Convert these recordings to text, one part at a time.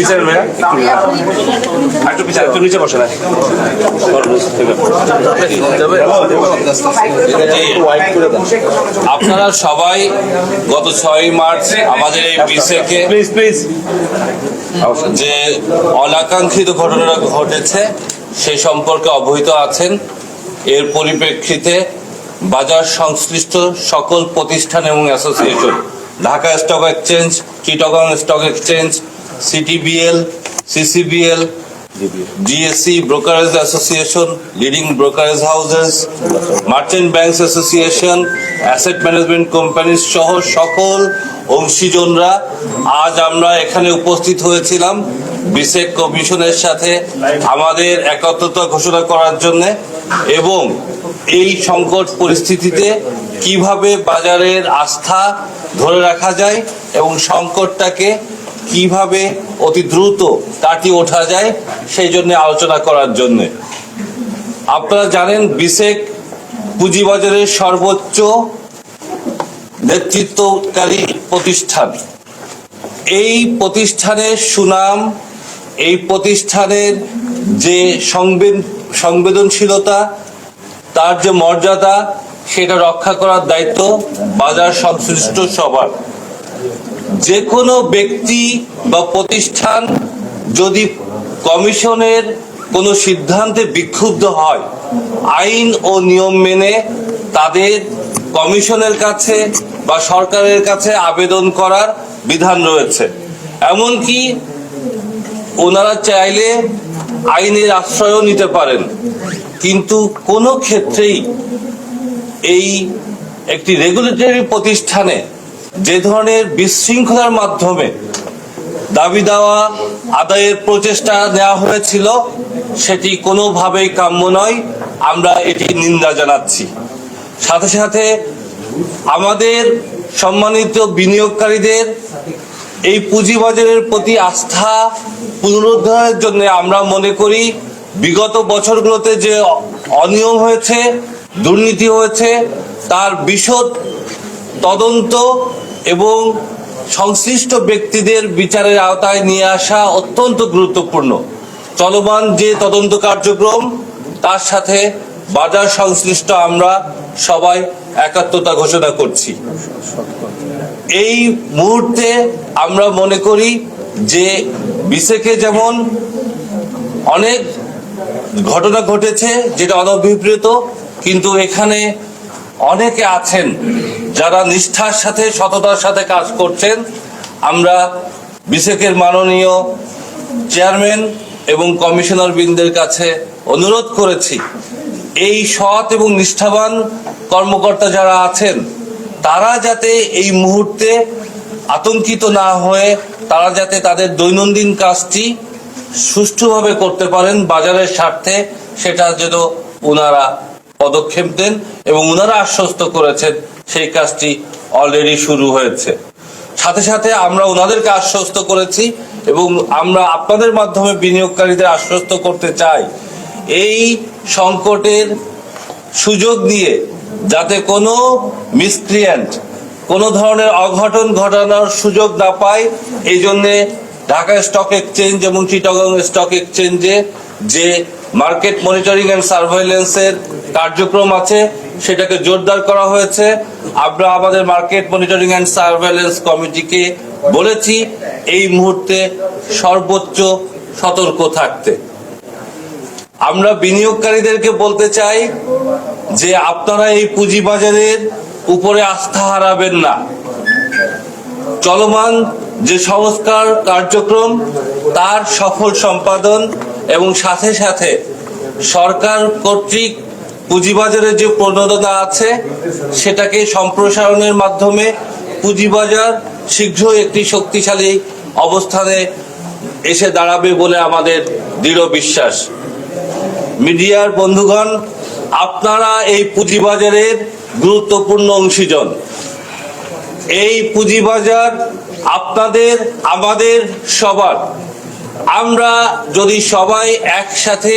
পিছনে ভাইয়া? একটু পিছনে একটু নিচে বসে না আপনারা সবাই গত ছয় মার্চ আমাদের এই বিসেকে প্লিজ প্লিজ যে অনাকাঙ্ক্ষিত ঘটনা ঘটেছে সে সম্পর্কে অবহিত আছেন। এর পরিপ্রেক্ষিতে বাজার সংশ্লিষ্ট সকল প্রতিষ্ঠান এবং association Dhaka stock exchange Chittagong stock exchange CTBL CCBL DSC brokerage association leading brokerage houses merchant banks association asset management company সহ সকল অংশীজনরা আজ আমরা এখানে উপস্থিত হয়েছিলাম। বিসেক কমিশনের সাথে আমাদের একত্রতা ঘোষণা করার জন্য এবং এই সংকট পরিস্থিতিতে কীভাবে বাজারের আস্থা ধরে রাখা যায় এবং সংকটটাকে কীভাবে অতি দ্রুত কাটিয়ে ওঠা যায়, সেই জন্য আলোচনা করার জন্য। আপনারা জানেন বিসেক পুঁজিবাজারের সর্বোচ্চ নেতৃত্বকারী প্রতিষ্ঠান। এই প্রতিষ্ঠানের সুনাম, এই প্রতিষ্ঠানের যে সংবেদ- সংবেদনশীলতা, তার যে মর্যাদা, সেটা রক্ষা করার দায়িত্ব বাজার সংশ্লিষ্ট সবার। যে কোনো ব্যক্তি বা প্রতিষ্ঠান যদি কমিশনের কোনো সিদ্ধান্তে বিক্ষুব্ধ হয়, আইন ও নিয়ম মেনে তাদের কমিশনের কাছে বা সরকারের কাছে আবেদন করার বিধান রয়েছে। এমনকি ওনারা চাইলে আইনের আশ্রয়ও নিতে পারেন। কিন্তু কোনো ক্ষেত্রেই এই একটি রেগুলেটরি প্রতিষ্ঠানে যে ধরনের বিশৃঙ্খলার মাধ্যমে দাবি দেওয়া, আদায়ের প্রচেষ্টা নেওয়া হয়েছিল, সেটি কোনোভাবেই কাম্য নয়। আমরা এটি নিন্দা জানাচ্ছি। সাথে সাথে আমাদের সম্মানিত বিনিয়োগকারীদের এই পুঁজিবাজারের প্রতি আস্থা পুনরুদ্ধারের জন্য আমরা মনে করি, বিগত বছরগুলোতে যে অনিয়ম হয়েছে, দুর্নীতি হয়েছে, তার বিশদ তদন্ত এবং সংশ্লিষ্ট ব্যক্তিদের বিচারের আওতায় নিয়ে আসা অত্যন্ত গুরুত্বপূর্ণ। চলমান যে তদন্ত কার্যক্রম, তার সাথে বাজার সংশ্লিষ্ট আমরা সবাই একাত্মতা ঘোষণা করছি। এই মুহূর্তে আমরা মনে করি যে বিসেকে যেমন অনেক ঘটনা ঘটেছে, যেটা অনভিপ্রেত, কিন্তু এখানে অনেকে আছেন যারা নিষ্ঠার সাথে, সততার সাথে কাজ করছেন। আমরা বিসেকের মাননীয় চেয়ারম্যান এবং কমিশনার বৃন্দের কাছে অনুরোধ করেছি, এই সৎ এবং নিষ্ঠাবান কর্মকর্তা যারা আছেন, তারা যাতে এই মুহূর্তে আতঙ্কিত না হয়ে তারা যাতে তাদের দৈনন্দিন কাজটি সুষ্ঠুভাবে করতে পারেন বাজারের স্বার্থে, সেটা যেন ওনারা পদক্ষেপ দেন এবং ওনারা আশ্বস্ত করেছেন সেই কাজটি অলরেডি শুরু হয়েছে। সাথে সাথে আমরা ওনাদেরকে আশ্বস্ত করেছি এবং আমরা আপনাদের মাধ্যমে বিনিয়োগকারীদের আশ্বস্ত করতে চাই। এই সংকটের সুযোগ দিয়ে যাতে কোনো মিসক্রিয়েন্ট কোনো ধরনের অঘটন ঘটানোর সুযোগ না পায়, এই জন্যে ঢাকা স্টক এক্সচেঞ্জ এবং চিটাগং স্টক এক্সচেঞ্জে যে মার্কেট মনিটরিং অ্যান্ড সার্ভেলেন্সের কার্যক্রম আছে, সেটাকে জোরদার করা হয়েছে। আমরা আমাদের মার্কেট মনিটরিং অ্যান্ড সার্ভেলেন্স কমিটিকে বলেছি, এই মুহূর্তে সর্বোচ্চ সতর্ক থাকতে। আমরা বিনিয়োগকারীদেরকে বলতে চাই যে আপনারা এই পুঁজিবাজারের উপরে আস্থা হারাবেন না। চলমান যে সংস্কার কার্যক্রম, তার সফল সম্পাদন এবং সাথে সাথে সরকার কর্তৃক পুঁজিবাজারের যে প্রণোদনা আছে, সেটাকে সম্প্রসারণের মাধ্যমে পুঁজিবাজার শীঘ্রই একটি শক্তিশালী অবস্থানে এসে দাঁড়াবে বলে আমাদের দৃঢ় বিশ্বাস। মিডিয়ার বন্ধুগণ, আপনারা এই পুঁজিবাজারের গুরুত্বপূর্ণ অংশীজন। এই পুঁজিবাজার আপনাদের, আমাদের, সবার আমরা যদি সবাই একসাথে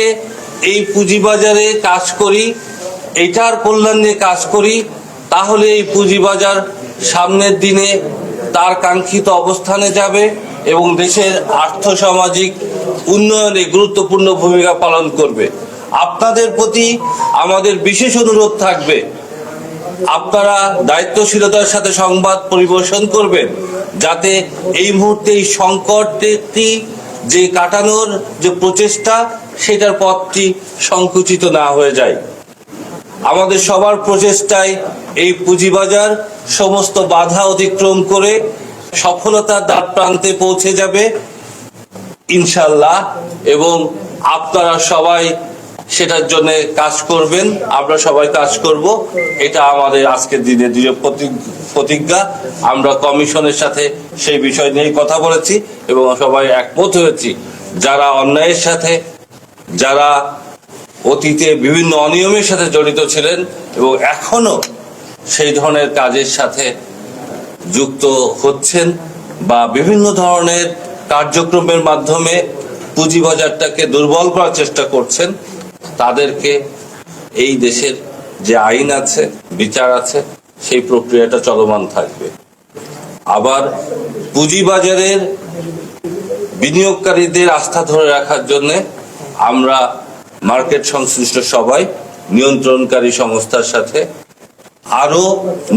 এই পুঁজিবাজারে কাজ করি, এটার কল্যাণ কাজ করি, তাহলে এই পুঁজিবাজার সামনের দিনে তার কাঙ্ক্ষিত অবস্থানে যাবে এবং দেশের আর্থসামাজিক উন্নয়নে গুরুত্বপূর্ণ ভূমিকা পালন করবে। আপনাদের প্রতি আমাদের বিশেষ অনুরোধ থাকবে, আপনারা দায়িত্বশীলতার সাথে সংবাদ পরিবেশন করবেন, যাতে এই মুহূর্তে এই সংকটটি যে কাটানোর যে প্রচেষ্টা, সেটার পথটি সংকুচিত না হয়ে যায়। আমাদের সবার প্রচেষ্টায় এই পুঁজিবাজার সমস্ত বাধা অতিক্রম করে সফলতার দ্বার প্রান্তে পৌঁছে যাবে। ইনশাল্লাহ এবং আপনারা সবাই সেটার জন্য কাজ করবেন। আমরা সবাই কাজ করব। এটা আমাদের আজকের দিনে দৃঢ় প্রতি- প্রতিজ্ঞা। আমরা কমিশনের সাথে সেই বিষয় নিয়ে কথা বলেছি এবং সবাই একমত হয়েছি। যারা অন্যায়ের সাথে, যারা অতীতে বিভিন্ন অনিয়মের সাথে জড়িত ছিলেন এবং এখনও সেই ধরনের কাজের সাথে যুক্ত হচ্ছেন বা বিভিন্ন ধরনের কার্যক্রমের মাধ্যমে পুঁজিবাজারটাকে দুর্বল করার চেষ্টা করছেন তাদেরকে এই দেশের যে আইন আছে, বিচার আছে, সেই প্রক্রিয়াটা চলমান থাকবে। আবার পুঁজিবাজারের বিনিয়োগকারীদের আস্থা ধরে রাখার জন্য আমরা মার্কেট সংশ্লিষ্ট সবাই, নিয়ন্ত্রণকারী সংস্থার সাথে আরও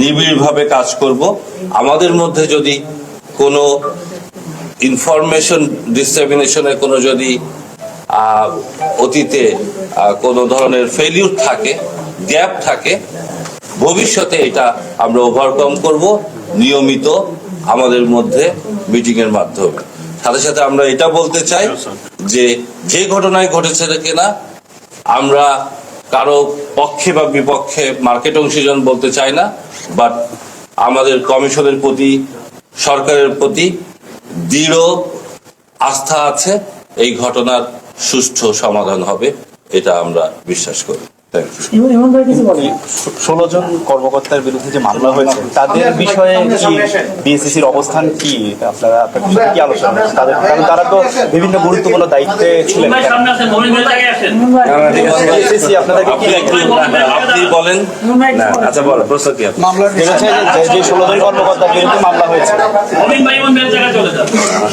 নিবিড়ভাবে কাজ করব। আমাদের মধ্যে যদি কোনো ইনফরমেশন ডিসেমিনেশনের কোনো যদি অতীতে কোনো ধরনের ফেলিউর থাকে গ্যাপ থাকে ভবিষ্যতে এটা আমরা ওভারকাম করব নিয়মিত আমাদের মধ্যে মিটিংয়ের মাধ্যমে। সাথে সাথে আমরা এটা বলতে চাই যে যে ঘটনায় ঘটেছে কিনা আমরা কারও পক্ষে বা বিপক্ষে মার্কেট অংশীজন বলতে চাই না বাট আমাদের কমিশনের প্রতি সরকারের প্রতি দৃঢ় আস্থা আছে এই ঘটনার সুষ্ঠু সমাধান হবে এটা আমরা বিশ্বাস করি। বলেন ষোলো জন কর্মকর্তার বিরুদ্ধে যে মামলা হয়েছে তাদের বিষয়ে কি বিএসসিসির অবস্থান কি? আপনারা আপনাদের কি আলোচনা তাদের কারণ তারা তো বিভিন্ন গুরুত্বপূর্ণ দায়িত্বে ছিলেন। আপনি বলেন। বলেন আচ্ছা বলো প্রশ্ন কি যে যে ষোলো জন কর্মকর্তার বিরুদ্ধে মামলা হয়েছে।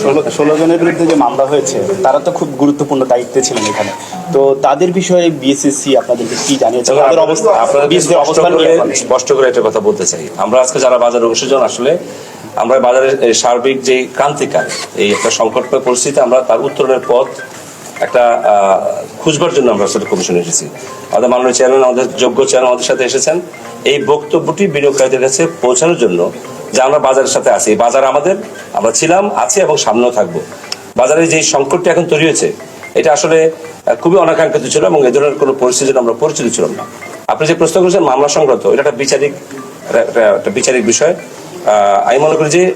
ষোলো- ষোলো জনের বিরুদ্ধে যে মামলা হয়েছে তারা তো খুব গুরুত্বপূর্ণ দায়িত্বে ছিলেন এখানে। তো তাদের বিষয়ে বিএসসিসি আপনাদেরকে কি জানিয়েছে তাদের অবস্থা আপনাদেরকে অবস্থান কি করে এখন? স্পষ্ট করে একটা কথা বলতে চাই। আমরা আজকে যারা বাজারে অংশীজন আসলে আমরা বাজারের সার্বিক যে ক্রান্তিকাল এই একটা সংকটময় পরিস্থিতি আমরা তার উত্তরণের পথ একটা খুঁজবার জন্য আমরা আসলে কমিশনে এসেছি। আমাদের মাননীয় চেয়ারম্যান আমাদের যোগ্য চেয়ারম্যান আমাদের সাথে এসেছেন। এই বক্তব্যটি বিনিয়োগকারীদের কাছে পৌঁছানোর জন্য যে আমরা বাজারের সাথে আছি। বাজার আমাদের আমরা ছিলাম আছি এবং সামনেও থাকব। বাজারে যে সংকটটি এখন তৈরি হয়েছে এটা আসলে খুবই অনাকাঙ্ক্ষিত ছিল এবং এ ধরনের কোনো পরিস্থিতি আমরা পরিচিত ছিলাম না। আপনি যে প্রশ্ন করেছেন মামলা সংক্রান্ত, এটা একটা বিচারিক একটা- বিচারিক বিষয়। আমি মনে করি যে